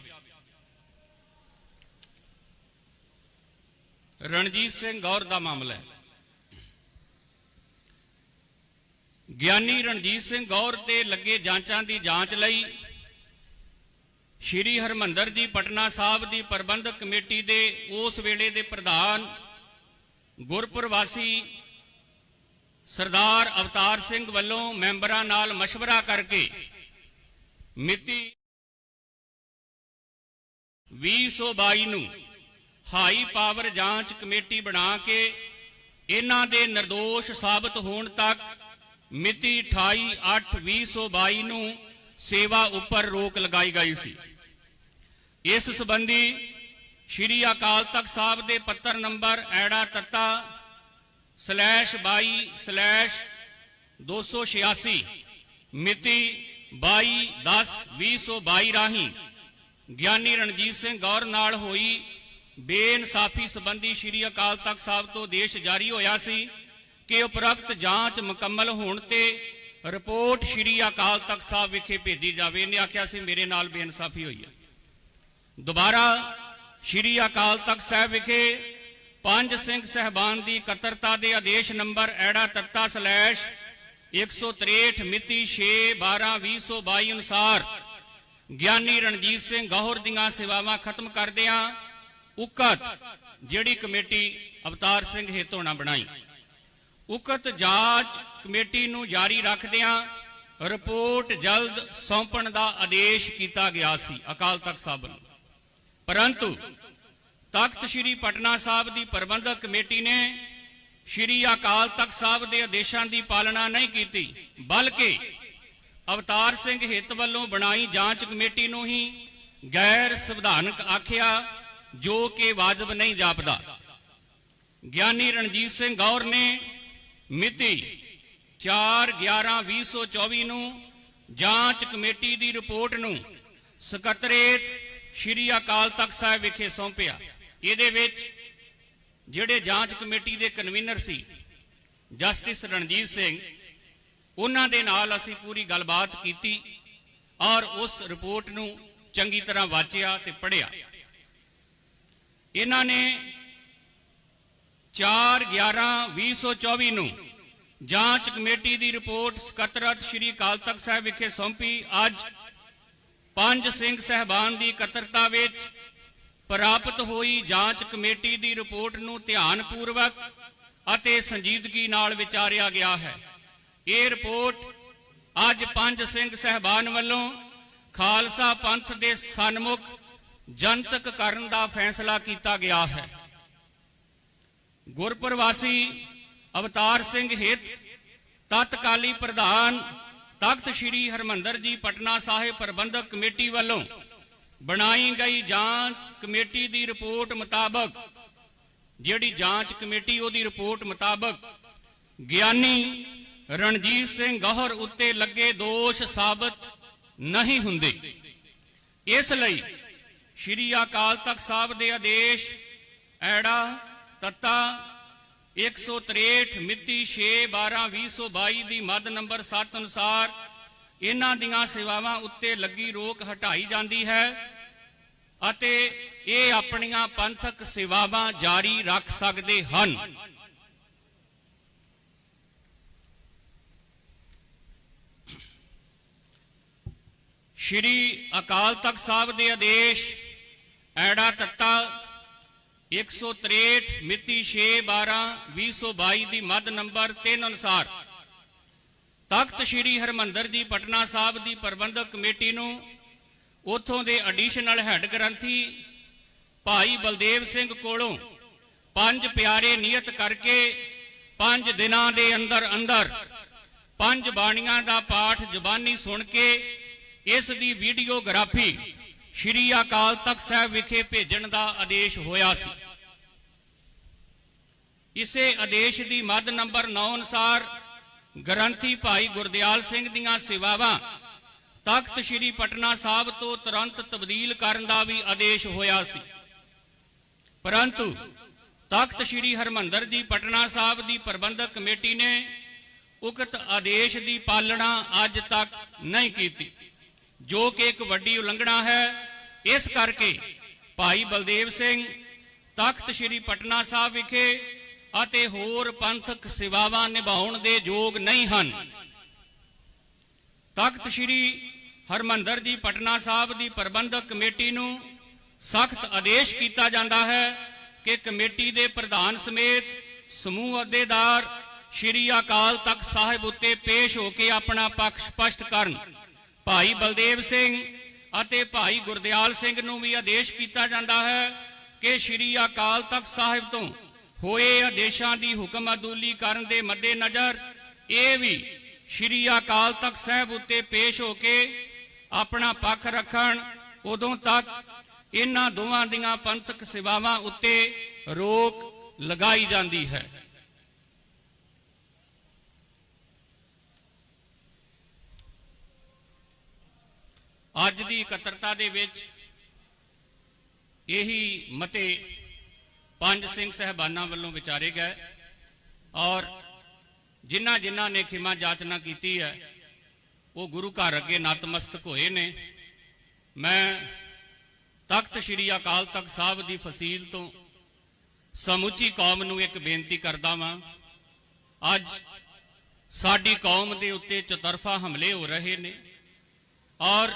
C: ਰਣਜੀਤ ਸਿੰਘ ਗੌਰ ਦਾ ਮਾਮਲਾ ਹੈ ਗਿਆਨੀ ਰਣਜੀਤ ਸਿੰਘ ਗੌਰ ਤੇ ਲੱਗੇ ਜਾਂਚਾਂ ਦੀ ਜਾਂਚ ਲਈ ਸ਼੍ਰੀ ਹਰਮੰਦਰ ਜੀ ਪਟਨਾ ਸਾਹਿਬ ਦੀ ਪ੍ਰਬੰਧਕ ਕਮੇਟੀ ਦੇ ਉਸ ਵੇਲੇ ਦੇ ਪ੍ਰਧਾਨ ਗੁਰਪ੍ਰਵਾਸੀ ਸਰਦਾਰ ਅਵਤਾਰ ਸਿੰਘ ਵੱਲੋਂ ਮੈਂਬਰਾਂ ਨਾਲ مشورہ ਕਰਕੇ ਮਿਤੀ 2022 ਨੂੰ ਹਾਈ ਪਾਵਰ ਜਾਂਚ ਕਮੇਟੀ ਬਣਾ ਕੇ ਇਹਨਾਂ ਦੇ નિર્ਦੋਸ਼ ਸਾਬਤ ਹੋਣ ਤੱਕ ਮਿਤੀ 28/8/2022 ਨੂੰ ਸੇਵਾ ਉੱਪਰ ਰੋਕ ਲਗਾਈ ਗਈ ਸੀ। ਇਸ ਸੰਬੰਧੀ ਸ਼੍ਰੀ ਅਕਾਲ ਤਖਤ ਸਾਹਿਬ ਦੇ ਪੱਤਰ ਨੰਬਰ ਐੜਾ ਤੱਤਾ ਸਲੈਸ਼ 22 ਸਲੈਸ਼ 286 ਮਿਤੀ 22 10 2022 ਰਾਹੀਂ ਗਿਆਨੀ ਰਣਜੀਤ ਸਿੰਘ ਗੌਰ ਨਾਲ ਹੋਈ ਬੇਇਨਸਾਫੀ ਸੰਬੰਧੀ ਸ਼੍ਰੀ ਅਕਾਲ ਤਖਤ ਸਾਹਿਬ ਤੋਂ ਆਦੇਸ਼ ਜਾਰੀ ਹੋਇਆ ਸੀ ਕਿ ਉਪਰੋਕਤ ਜਾਂਚ ਮੁਕੰਮਲ ਹੋਣ ਤੇ ਰਿਪੋਰਟ ਸ਼੍ਰੀ ਅਕਾਲ ਤਖਤ ਸਾਹਿਬ ਵਿਖੇ ਭੇਜੀ ਜਾਵੇ। ਇਹਨੇ ਆਖਿਆ ਸੀ, ਮੇਰੇ ਨਾਲ ਬੇਇਨਸਾਫੀ ਹੋਈ ਹੈ। ਦੁਬਾਰਾ ਸ਼੍ਰੀ ਅਕਾਲ ਤਖਤ ਸਾਹਿਬ ਵਿਖੇ ਪੰਜ ਸਿੰਘ ਸਹਿਬਾਨ ਦੀ ਇਕੱਤਰਤਾ ਦੇ ਆਦੇਸ਼ ਨੰਬਰ ਐੜਾ ਤੱਤਾ ਸਲੈਸ਼ 163 ਮਿਤੀ 6 12 2022 ਅਨੁਸਾਰ ਗਿਆਨੀ ਰਣਜੀਤ ਸਿੰਘ ਗੌਹਰ ਦੀਆਂ ਸੇਵਾਵਾਂ ਖਤਮ ਕਰਦਿਆਂ ਉਕਤ ਜਿਹੜੀ ਕਮੇਟੀ ਅਵਤਾਰ ਸਿੰਘ ਹੇਤੋਣਾ ਬਣਾਈ। ਉਕਤ ਜਾਂਚ ਕਮੇਟੀ ਨੂੰ ਜਾਰੀ ਰੱਖਦਿਆਂ ਰਿਪੋਰਟ ਜਲਦ ਸੌਂਪਣ ਦਾ ਆਦੇਸ਼ ਕੀਤਾ ਗਿਆ ਸੀ, ਅਕਾਲ ਤਖਤ ਸਾਹਿਬ ਨੂੰ ਪਰੰਤੂ ਤਖਤ ਸ੍ਰੀ ਪਟਨਾ ਸਾਹਿਬ ਦੀ ਪ੍ਰਬੰਧਕ ਕਮੇਟੀ ਨੇ ਸ੍ਰੀ ਅਕਾਲ ਤਖਤ ਸਾਹਿਬ ਦੇ ਆਦੇਸ਼ਾਂ ਦੀ ਪਾਲਣਾ ਨਹੀਂ ਕੀਤੀ, ਬਲਕਿ ਅਵਤਾਰ ਸਿੰਘ ਹਿੱਤ ਵੱਲੋਂ ਬਣਾਈ ਜਾਂਚ ਕਮੇਟੀ ਨੂੰ ਹੀ ਗੈਰ ਸੰਵਿਧਾਨਕ ਆਖਿਆ ਜੋ ਕਿ ਵਾਜਬ ਨਹੀਂ ਜਾਪਦਾ। ਗਿਆਨੀ ਰਣਜੀਤ ਸਿੰਘ ਗੌਰ ਨੇ ਮਿਤੀ 4/11/2024 ਨੂੰ ਜਾਂਚ ਕਮੇਟੀ ਦੀ ਰਿਪੋਰਟ ਨੂੰ ਸਕੱਤਰੇਤ ਸ਼੍ਰੀ ਅਕਾਲ ਤਖਤ ਸਾਹਿਬ ਵਿਖੇ ਸੌਂਪਿਆ। ਇਹਦੇ ਵਿੱਚ ਜਿਹੜੇ ਜਾਂਚ ਕਮੇਟੀ ਦੇ ਕਨਵੀਨਰ ਸੀ, ਜਸਟਿਸ ਰਣਜੀਤ ਸਿੰਘ, ਉਹਨਾਂ ਦੇ ਨਾਲ ਅਸੀਂ ਪੂਰੀ ਗੱਲਬਾਤ ਕੀਤੀ ਔਰ ਉਸ ਰਿਪੋਰਟ ਨੂੰ ਚੰਗੀ ਤਰ੍ਹਾਂ ਵਾਚਿਆ ਤੇ ਪੜ੍ਹਿਆ। ਇਹਨਾਂ ਨੇ 4/11/2024 ਨੂੰ ਜਾਂਚ ਕਮੇਟੀ ਦੀ ਰਿਪੋਰਟ ਸਕੱਤਰਤ ਸ਼੍ਰੀ ਅਕਾਲ ਤਖਤ ਸਾਹਿਬ ਵਿਖੇ ਸੌਂਪੀ। ਅੱਜ ਪੰਜ ਸਿੰਘ ਸਹਿਬਾਨ ਦੀ ਇਕੱਤਰਤਾ ਵਿੱਚ ਪ੍ਰਾਪਤ ਹੋਈ ਜਾਂਚ ਕਮੇਟੀ ਦੀ ਰਿਪੋਰਟ ਨੂੰ ਧਿਆਨ ਪੂਰਵਕ ਅਤੇ ਸੰਜੀਦਗੀ ਨਾਲ ਵਿਚਾਰਿਆ ਗਿਆ ਹੈ। ਇਹ ਰਿਪੋਰਟ ਅੱਜ ਪੰਜ ਸਿੰਘ ਸਹਿਬਾਨ ਵੱਲੋਂ ਖਾਲਸਾ ਪੰਥ ਦੇ ਸਨਮੁਖ ਜਨਤਕ ਕਰਨ ਦਾ ਫੈਸਲਾ ਕੀਤਾ ਗਿਆ ਹੈ। ਗੁਰਪ੍ਰਵਾਸੀ ਅਵਤਾਰ ਸਿੰਘ ਹਿੱਤ, ਤਤਕਾਲੀ ਪ੍ਰਧਾਨ ਤਖਤ ਸ੍ਰੀ ਹਰਮੰਦਰ ਜੀ ਪਟਨਾ ਸਾਹਿਬ ਪ੍ਰਬੰਧਕ ਕਮੇਟੀ ਵੱਲੋਂ ਬਣਾਈ ਗਈ ਜਾਂਚ ਕਮੇਟੀ ਦੀ ਰਿਪੋਰਟ ਮੁਤਾਬਕ, ਜਿਹੜੀ ਜਾਂਚ ਕਮੇਟੀ ਉਹਦੀ ਰਿਪੋਰਟ ਮੁਤਾਬਕ ਗਿਆਨੀ ਰਣਜੀਤ ਸਿੰਘ ਗੌਹਰ ਉੱਤੇ ਲੱਗੇ ਦੋਸ਼ ਸਾਬਤ ਨਹੀਂ ਹੁੰਦੇ। ਇਸ ਲਈ ਸ਼੍ਰੀ ਅਕਾਲ ਤਖਤ ਸਾਹਿਬ ਦੇ ਆਦੇਸ਼, ਐੜਾ, ਤੱਤਾ 163 ਮਿਤੀ 6 12 2022 ਦੀ ਮੱਦ ਨੰਬਰ 7 ਅਨੁਸਾਰ ਇਹਨਾਂ ਦੀਆਂ ਸੇਵਾਵਾਂ ਉੱਤੇ ਲੱਗੀ ਰੋਕ ਹਟਾਈ ਜਾਂਦੀ ਹੈ ਅਤੇ ਇਹ ਆਪਣੀਆਂ ਪੰਥਕ ਸੇਵਾਵਾਂ ਜਾਰੀ ਰੱਖ ਸਕਦੇ ਹਨ। ਸ਼੍ਰੀ ਅਕਾਲ ਤਖਤ ਸਾਹਿਬ ਦੇ ਆਦੇਸ਼ ਐੜਾ ਤੱਤਾ 163 ਮਿਤੀ 6 12 2022 ਦੀ ਮੱਦ ਨੰਬਰ 3 ਅਨੁਸਾਰ ਤਖਤ ਸ੍ਰੀ ਹਰਮੰਦਰ ਜੀ ਪਟਨਾ ਸਾਹਿਬ ਦੀ ਪ੍ਰਬੰਧਕ ਕਮੇਟੀ ਨੂੰ ਉਥੋਂ ਦੇ ਐਡੀਸ਼ਨਲ ਹੈੱਡ ਗ੍ਰੰਥੀ ਭਾਈ ਬਲਦੇਵ ਸਿੰਘ ਕੋਲੋਂ ਪੰਜ ਪਿਆਰੇ ਨਿਯਤ ਕਰਕੇ ਪੰਜ ਦਿਨਾਂ ਦੇ ਅੰਦਰ ਅੰਦਰ ਪੰਜ ਬਾਣੀਆਂ ਦਾ ਪਾਠ ਜ਼ੁਬਾਨੀ ਸੁਣ ਕੇ ਇਸ ਦੀ ਵੀਡੀਓਗ੍ਰਾਫੀ ਸ਼੍ਰੀ ਅਕਾਲ ਤਖਤ ਸਾਹਿਬ ਵਿਖੇ ਭੇਜਣ ਦਾ ਆਦੇਸ਼ ਹੋਇਆ ਸੀ। ਇਸੇ ਆਦੇਸ਼ ਦੀ ਮੱਦ ਨੰਬਰ 9 ਅਨੁਸਾਰ ਗ੍ਰੰਥੀ ਭਾਈ ਗੁਰਦਿਆਲ ਸਿੰਘ ਦੀਆਂ ਸੇਵਾਵਾਂ ਤਖਤ ਸ੍ਰੀ ਪਟਨਾ ਸਾਹਿਬ ਤੋਂ ਤੁਰੰਤ ਤਬਦੀਲ ਕਰਨ ਦਾ ਵੀ ਆਦੇਸ਼ ਹੋਇਆ ਸੀ। ਪਰੰਤੂ ਤਖਤ ਸ੍ਰੀ ਹਰਮੰਦਰ ਜੀ ਪਟਨਾ ਸਾਹਿਬ ਦੀ ਪ੍ਰਬੰਧਕ ਕਮੇਟੀ ਨੇ ਉਕਤ ਆਦੇਸ਼ ਦੀ ਪਾਲਣਾ ਅੱਜ ਤੱਕ ਨਹੀਂ ਕੀਤੀ। ਜੋ ਕਿ ਇੱਕ ਵੱਡੀ ਉਲੰਘਣਾ ਹੈ, ਇਸ ਕਰਕੇ ਭਾਈ ਬਲਦੇਵ ਸਿੰਘ, ਤਖਤ ਸ੍ਰੀ ਪਟਨਾ ਸਾਹਿਬ ਵਿਖੇ ਅਤੇ ਹੋਰ ਪੰਥਕ ਸੇਵਾਵਾਂ ਨਿਭਾਉਣ ਦੇ ਯੋਗ ਨਹੀਂ ਹਨ। ਤਖਤ ਸ੍ਰੀ ਹਰਮੰਦਰ ਜੀ ਪਟਨਾ ਸਾਹਿਬ ਦੀ ਪ੍ਰਬੰਧਕ ਕਮੇਟੀ ਨੂੰ ਸਖਤ ਆਦੇਸ਼ ਕੀਤਾ ਜਾਂਦਾ ਹੈ ਕਿ ਕਮੇਟੀ ਦੇ ਪ੍ਰਧਾਨ ਸਮੇਤ ਸਮੂਹ ਅਹੁਦੇਦਾਰ ਸ੍ਰੀ ਅਕਾਲ ਤਖਤ ਸਾਹਿਬ ਉੱਤੇ ਪੇਸ਼ ਹੋ ਕੇ ਆਪਣਾ ਪੱਖ ਸਪਸ਼ਟ ਕਰਨ। ਭਾਈ ਬਲਦੇਵ ਸਿੰਘ ਅਤੇ ਭਾਈ ਗੁਰਦਿਆਲ ਸਿੰਘ ਨੂੰ ਵੀ ਆਦੇਸ਼ ਕੀਤਾ ਜਾਂਦਾ ਹੈ ਕਿ ਸ੍ਰੀ ਅਕਾਲ ਤਖਤ ਸਾਹਿਬ ਤੋਂ ਹੋਏ ਆਦੇਸ਼ਾਂ ਦੀ ਹੁਕਮ ਅਦੂਲੀ ਕਰਨ ਦੇ ਮੱਦੇਨਜ਼ਰ ਇਹ ਵੀ ਸ੍ਰੀ ਅਕਾਲ ਤਖਤ ਸਾਹਿਬ ਉੱਤੇ ਪੇਸ਼ ਹੋ ਕੇ ਆਪਣਾ ਪੱਖ ਰੱਖਣ, ਉਦੋਂ ਤੱਕ ਇਹਨਾਂ ਦੋਵਾਂ ਦੀਆਂ ਪੰਥਕ ਸੇਵਾਵਾਂ ਉੱਤੇ ਰੋਕ ਲਗਾਈ ਜਾਂਦੀ ਹੈ। ਅੱਜ ਦੀ ਇਕੱਤਰਤਾ ਦੇ ਵਿੱਚ ਇਹੀ ਮਤੇ ਪੰਜ ਸਿੰਘ ਸਹਿਬਾਨਾਂ ਵੱਲੋਂ ਵਿਚਾਰੇ ਗਏ ਔਰ ਜਿਨ੍ਹਾਂ ਜਿਨ੍ਹਾਂ ਨੇ ਖਿਮਾ ਜਾਚਨਾ ਕੀਤੀ ਹੈ, ਉਹ ਗੁਰੂ ਘਰ ਅੱਗੇ ਨਤਮਸਤਕ ਹੋਏ ਨੇ। ਮੈਂ ਤਖਤ ਸ੍ਰੀ ਅਕਾਲ ਤਖਤ ਸਾਹਿਬ ਦੀ ਫਸੀਲ ਤੋਂ ਸਮੁੱਚੀ ਕੌਮ ਨੂੰ ਇੱਕ ਬੇਨਤੀ ਕਰਦਾ ਵਾਂ। ਅੱਜ ਸਾਡੀ ਕੌਮ ਦੇ ਉੱਤੇ ਚਤਰਫਾ ਹਮਲੇ ਹੋ ਰਹੇ ਨੇ ਔਰ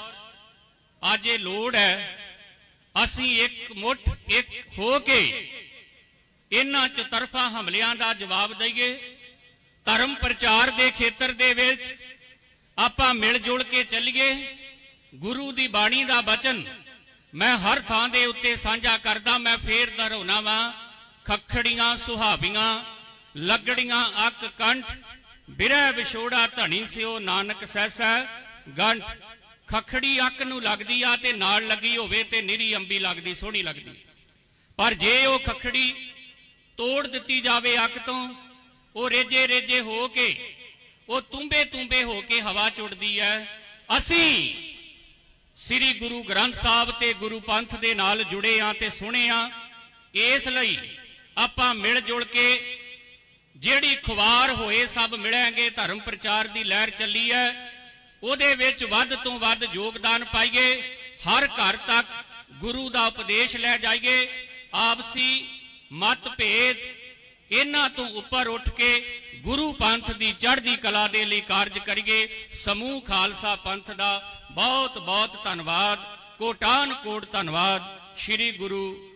C: ਅੱਜ ਇਹ ਲੋੜ ਹੈ, ਅਸੀਂ ਇੱਕ ਮੁੱਠ ਇੱਕ ਹੋ ਕੇ ਇਹਨਾਂ ਚਤਰਫਾ ਹਮਲਿਆਂ ਦਾ ਜਵਾਬ ਦਈਏ। ਧਰਮ ਪ੍ਰਚਾਰ ਦੇ ਖੇਤਰ ਦੇ ਵਿੱਚ ਆਪਾਂ ਮਿਲ ਜੁਲ ਕੇ ਚੱਲੀਏ। ਗੁਰੂ ਦੀ ਬਾਣੀ ਦਾ ਬਚਨ ਮੈਂ ਹਰ ਥਾਂ ਦੇ ਉੱਤੇ ਸਾਂਝਾ ਕਰਦਾ, ਮੈਂ ਫੇਰ ਦਰਉਣਾ ਵਾਂ, ਖਖੜੀਆਂ, ਸੁਹਾਵੀਆਂ, ਲੱਗੜੀਆਂ ਅੱਕ ਕੰਠ ਬਿਰਹਿ ਵਿਛੋੜਾ ਧਣੀ ਸਿਓ, ਨਾਨਕ ਸਹਿਸੈ ਗੰਠ ਖਖੜੀ ਅੱਕ ਨੂੰ ਲੱਗਦੀ ਆ ਤੇ ਨਾਲ ਲੱਗੀ ਹੋਵੇ ਤੇ ਨਿਰੀ ਅੰਬੀ ਲੱਗਦੀ, ਸੋਹਣੀ ਲੱਗਦੀ। ਪਰ ਜੇ ਉਹ ਖਖੜੀ ਤੋੜ ਦਿੱਤੀ ਜਾਵੇ ਅੱਕ ਤੋਂ, ਉਹ ਰੇਜੇ ਰੇਜੇ ਹੋ ਕੇ, ਉਹ ਤੁੰਬੇ ਤੁੰਬੇ ਹੋ ਕੇ ਹਵਾ ਚੁੱਟਦੀ ਹੈ ਅਸੀਂ ਸ੍ਰੀ ਗੁਰੂ ਗ੍ਰੰਥ ਸਾਹਿਬ ਤੇ ਗੁਰੂ ਪੰਥ ਦੇ ਨਾਲ ਜੁੜੇ ਆ ਤੇ ਸੁਣੇ ਆ। ਇਸ ਲਈ ਆਪਾਂ ਮਿਲ ਜੁਲ ਕੇ ਜਿਹੜੀ ਖੁਵਾਰ ਹੋਏ ਸਭ ਮਿਲਾਂਗੇ, ਧਰਮ ਪ੍ਰਚਾਰ ਦੀ ਲਹਿਰ ਚੱਲੀ ਹੈ ਉਹਦੇ ਵਿੱਚ ਵੱਧ ਤੋਂ ਵੱਧ ਯੋਗਦਾਨ ਪਾਈਏ, ਹਰ ਘਰ ਤੱਕ ਗੁਰੂ ਦਾ ਉਪਦੇਸ਼ ਲੈ ਜਾਈਏ, ਆਪਸੀ ਮਤਭੇਦ ਇਹਨਾਂ ਤੋਂ ਉੱਪਰ ਉੱਠ ਕੇ ਗੁਰੂ ਪੰਥ ਦੀ ਚੜ੍ਹਦੀ ਕਲਾ ਦੇ ਲਈ ਕਾਰਜ ਕਰੀਏ। ਸਮੂਹ ਖਾਲਸਾ ਪੰਥ ਦਾ ਬਹੁਤ ਬਹੁਤ ਧੰਨਵਾਦ। ਕੋਟਾਨ ਕੋਟ ਧੰਨਵਾਦ। ਸ੍ਰੀ ਗੁਰੂ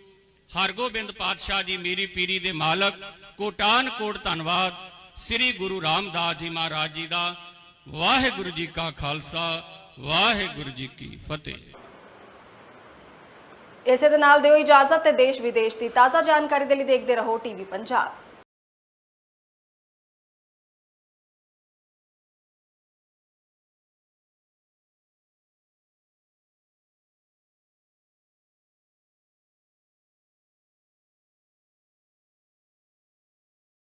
C: ਹਰਗੋਬਿੰਦ ਪਾਤਸ਼ਾਹ ਜੀ ਮੀਰੀ ਪੀਰੀ ਦੇ ਮਾਲਕ, ਕੋਟਾਨ ਕੋਟ ਧੰਨਵਾਦ। ਸ੍ਰੀ ਗੁਰੂ ਰਾਮਦਾਸ ਜੀ ਮਹਾਰਾਜ ਜੀ ਦਾ ਵਾਹਿਗੁਰੂ ਜੀ ਕਾ ਖਾਲਸਾ, ਵਾਹਿਗੁਰੂ ਜੀ ਕੀ ਫਤਿਹ।
A: ਇਸੇ ਦੇ ਨਾਲ ਦਿਓ ਇਜਾਜ਼ਤ ਤੇ ਦੇਸ਼ ਵਿਦੇਸ਼ ਦੀ ਤਾਜ਼ਾ ਜਾਣਕਾਰੀ ਦੇ ਲਈ ਦੇਖਦੇ ਰਹੋ ਟੀਵੀ ਪੰਜਾਬ।